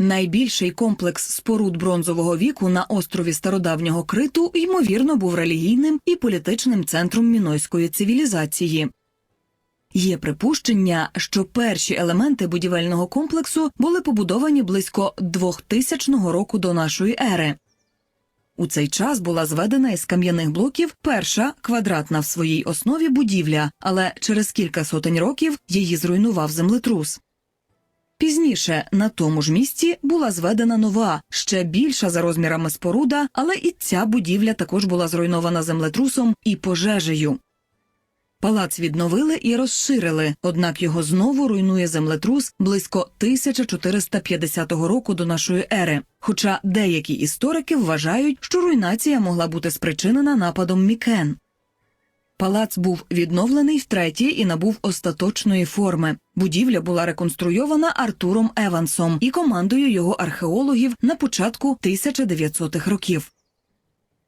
Найбільший комплекс споруд бронзового віку на острові стародавнього Криту ймовірно був релігійним і політичним центром мінойської цивілізації. Є припущення, що перші елементи будівельного комплексу були побудовані близько 2000 року до нашої ери. У цей час була зведена із кам'яних блоків перша квадратна в своїй основі будівля, але через кілька сотень років її зруйнував землетрус. Пізніше на тому ж місці була зведена нова, ще більша за розмірами споруда, але і ця будівля також була зруйнована землетрусом і пожежею. Палац відновили і розширили, однак його знову руйнує землетрус близько 1450 року до нашої ери. Хоча деякі історики вважають, що руйнація могла бути спричинена нападом Мікен. Палац був відновлений втретє і набув остаточної форми. Будівля була реконструйована Артуром Евансом і командою його археологів на початку 1900-х років.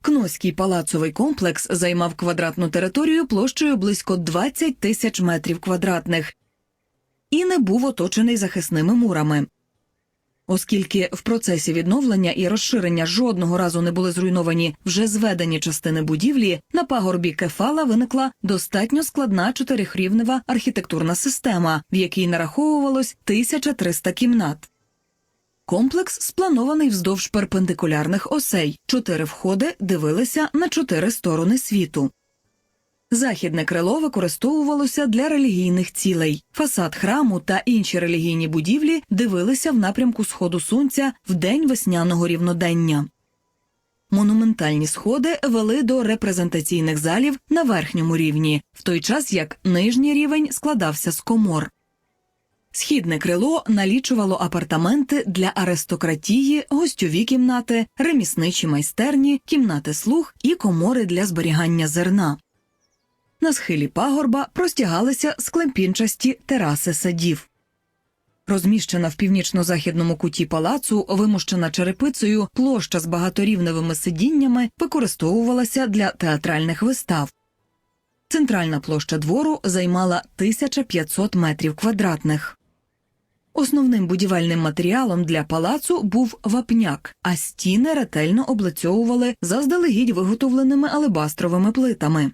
Кноський палацовий комплекс займав квадратну територію площею близько 20 тисяч метрів квадратних і не був оточений захисними мурами. Оскільки в процесі відновлення і розширення жодного разу не були зруйновані вже зведені частини будівлі, на пагорбі Кефала виникла достатньо складна чотирихрівнева архітектурна система, в якій нараховувалось 1300 кімнат. Комплекс спланований вздовж перпендикулярних осей. Чотири входи дивилися на чотири сторони світу. Західне крило використовувалося для релігійних цілей. Фасад храму та інші релігійні будівлі дивилися в напрямку сходу сонця в день весняного рівнодення. Монументальні сходи вели до репрезентаційних залів на верхньому рівні, в той час як нижній рівень складався з комор. Східне крило налічувало апартаменти для аристократії, гостьові кімнати, ремісничі майстерні, кімнати слуг і комори для зберігання зерна. На схилі пагорба простягалися склепінчасті тераси садів. Розміщена в північно-західному куті палацу, вимущена черепицею, площа з багаторівневими сидіннями використовувалася для театральних вистав. Центральна площа двору займала 1500 метрів квадратних. Основним будівельним матеріалом для палацу був вапняк, а стіни ретельно облицьовували заздалегідь виготовленими алебастровими плитами.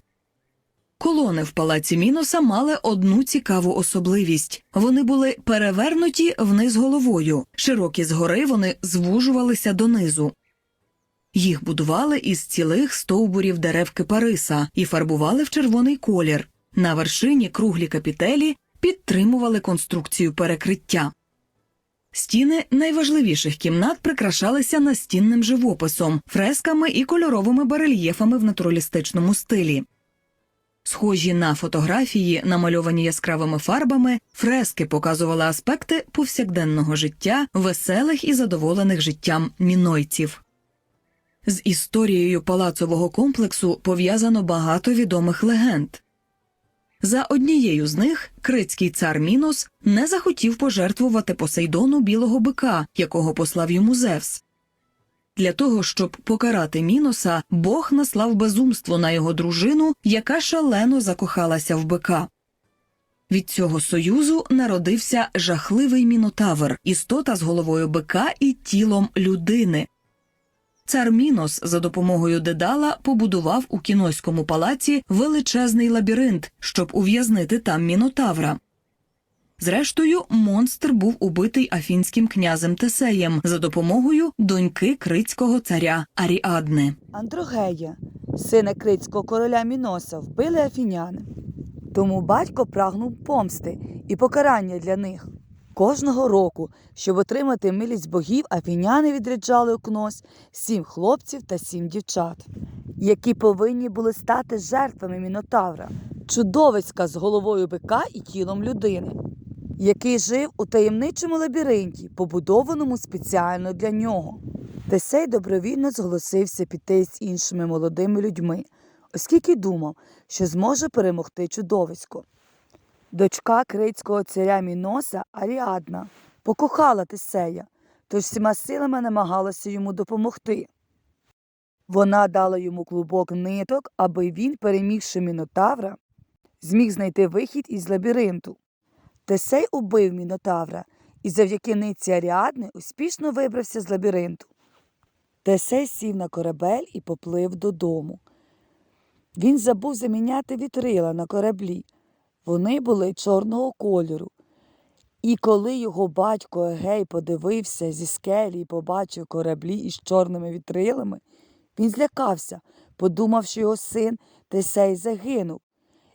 Колони в палаці Міноса мали одну цікаву особливість вони були перевернуті вниз головою, широкі згори вони звужувалися донизу. Їх будували із цілих стовбурів дерев кипариса і фарбували в червоний колір. На вершині круглі капітелі підтримували конструкцію перекриття. Стіни найважливіших кімнат прикрашалися настінним живописом, фресками і кольоровими барельєфами в натуралістичному стилі. Схожі на фотографії, намальовані яскравими фарбами, фрески показували аспекти повсякденного життя, веселих і задоволених життям мінойців. З історією палацового комплексу пов'язано багато відомих легенд. За однією з них критський цар Мінос не захотів пожертвувати Посейдону білого бика, якого послав йому Зевс. Для того, щоб покарати Міноса, Бог наслав безумство на його дружину, яка шалено закохалася в бика. Від цього союзу народився жахливий мінотавр, істота з головою бика і тілом людини. Цар Мінос за допомогою Дедала побудував у кіноському палаці величезний лабіринт, щоб ув'язнити там мінотавра. Зрештою, монстр був убитий афінським князем Тесеєм за допомогою доньки критського царя Аріадни. Андрогея, сина критського короля Міноса, вбили афіняни. Тому батько прагнув помсти і покарання для них. Кожного року, щоб отримати милість богів, афіняни відряджали у кнось сім хлопців та сім дівчат, які повинні були стати жертвами мінотавра, чудовиська з головою бика і тілом людини, який жив у таємничому лабіринті, побудованому спеціально для нього. Тесей добровільно зголосився піти з іншими молодими людьми, оскільки думав, що зможе перемогти чудовисько. Дочка критського царя Міноса Аріадна покохала Тесея, тож всіма силами намагалася йому допомогти. Вона дала йому клубок ниток, аби він, перемігши мінотавра, зміг знайти вихід із лабіринту. Тесей убив мінотавра і завдяки нитці Аріадни успішно вибрався з лабіринту. Тесей сів на корабель і поплив додому. Він забув заміняти вітрила на кораблі. Вони були чорного кольору. І коли його батько Егей подивився зі скелі і побачив кораблі із чорними вітрилами, він злякався, подумав, що його син Тесей загинув,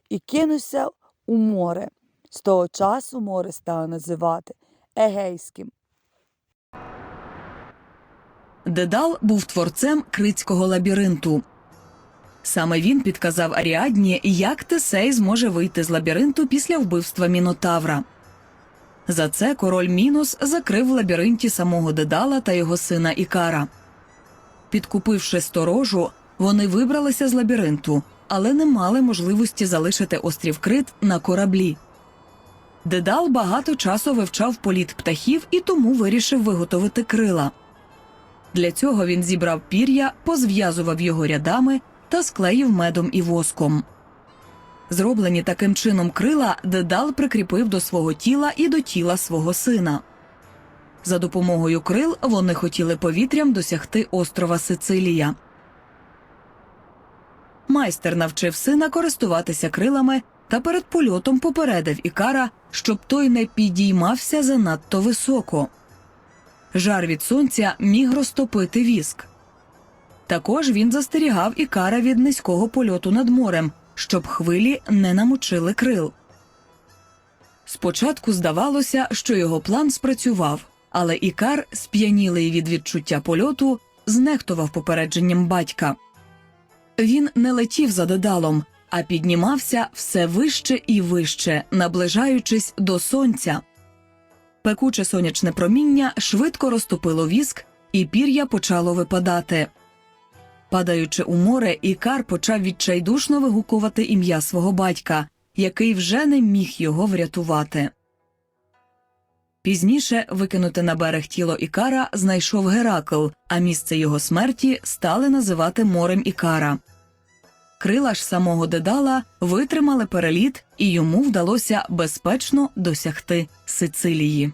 і кинувся у море. З того часу море стало називати Егейським. Дедал був творцем критського лабіринту. Саме він підказав Аріадні, як Тесей зможе вийти з лабіринту після вбивства Мінотавра. За це король Мінос закрив в лабіринті самого Дедала та його сина Ікара. Підкупивши сторожу, вони вибралися з лабіринту, але не мали можливості залишити острів Крит на кораблі. Дедал багато часу вивчав політ птахів і тому вирішив виготовити крила. Для цього він зібрав пір'я, позв'язував його рядами та склеїв медом і воском. Зроблені таким чином крила Дедал прикріпив до свого тіла і до тіла свого сина. За допомогою крил вони хотіли повітрям досягти острова Сицилія. Майстер навчив сина користуватися крилами та перед польотом попередив Ікара, щоб той не підіймався занадто високо. Жар від сонця міг розтопити віск. Також він застерігав Ікара від низького польоту над морем, щоб хвилі не намочили крил. Спочатку здавалося, що його план спрацював, але Ікар, сп'янілий від відчуття польоту, знехтував попередженням батька. Він не летів за дедалом, а піднімався все вище і вище, наближаючись до сонця. Пекуче сонячне проміння швидко розтопило віск, і пір'я почало випадати. Падаючи у море, Ікар почав відчайдушно вигукувати ім'я свого батька, який вже не міг його врятувати. Пізніше викинуте на берег тіло Ікара знайшов Геракл, а місце його смерті стали називати морем Ікара. Крила ж самого Дедала витримали переліт, і йому вдалося безпечно досягти Сицилії.